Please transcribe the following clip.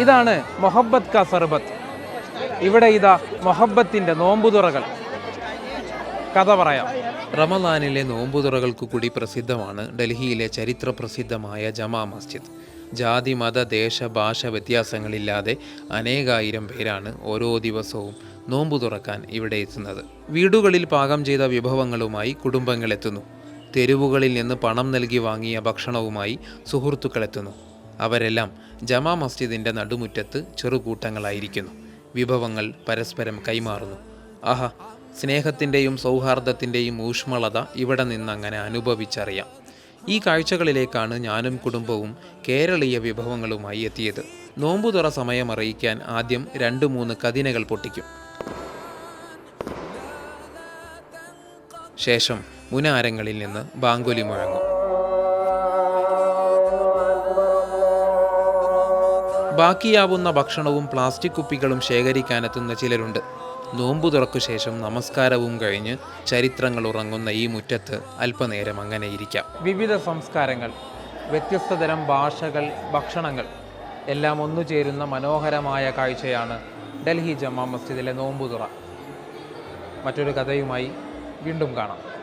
ഇതാണ് മൊഹബത്ത് കാ സർബത്ത്. ഇവിടെ ഇതാ മൊഹബത്തിന്റെ നോമ്പുതുറകൾ. കഥ പറയാം. റമദാനിലെ നോമ്പുതുറകൾക്ക് കൂടി പ്രസിദ്ധമാണ് ഡൽഹിയിലെ ചരിത്ര പ്രസിദ്ധമായ ജമാ മസ്ജിദ്. ജാതി മത ദേശ ഭാഷ വ്യത്യാസങ്ങളില്ലാതെ അനേകായിരം പേരാണ് ഓരോ ദിവസവും നോമ്പു തുറക്കാൻ ഇവിടെ എത്തുന്നത്. വീടുകളിൽ പാകം ചെയ്ത വിഭവങ്ങളുമായി കുടുംബങ്ങളെത്തുന്നു തെരുവുകളിൽ നിന്ന് പണം നൽകി വാങ്ങിയ ഭക്ഷണവുമായി സുഹൃത്തുക്കളെത്തുന്നു. അവരെല്ലാം ജമാ മസ്ജിദിന്റെ നടുമുറ്റത്ത് ചെറുകൂട്ടങ്ങളായിരിക്കുന്നു. വിഭവങ്ങൾ പരസ്പരം കൈമാറുന്നു. ആഹാ സ്നേഹത്തിന്റെയും സൗഹാർദ്ദത്തിന്റെയും ഊഷ്മളത ഇവിടെ നിന്നങ്ങനെ അനുഭവിച്ചറിയാം. ഈ കാഴ്ചകളിലേക്കാണ് ഞാനും കുടുംബവും കേരളീയ വിഭവങ്ങളുമായി എത്തിയത്. നോമ്പുതുറ സമയം അറിയിക്കാൻ ആദ്യം രണ്ട് മൂന്ന് കതിനകൾ പൊട്ടിക്കും. ശേഷം മുനാരങ്ങളിൽ നിന്ന് ബാങ്കുലി മുഴങ്ങും. ബാക്കിയാവുന്ന ഭക്ഷണവും പ്ലാസ്റ്റിക് കുപ്പികളും ശേഖരിക്കാനെത്തുന്ന ചിലരുണ്ട്. നോമ്പു തുറക്കു ശേഷം നമസ്കാരവും കഴിഞ്ഞ് ചരിത്രങ്ങൾ ഉറങ്ങുന്ന ഈ മുറ്റത്ത് അല്പനേരം അങ്ങനെ ഇരിക്കാം. വിവിധ സംസ്കാരങ്ങൾ വ്യത്യസ്ത തരം ഭാഷകൾ ഭക്ഷണങ്ങൾ എല്ലാം ഒന്നു ചേരുന്ന മനോഹരമായ കാഴ്ചയാണ് ഡൽഹി ജമാ മസ്ജിദിലെ നോമ്പുതുറ. മറ്റൊരു കഥയുമായി വീണ്ടും കാണാം.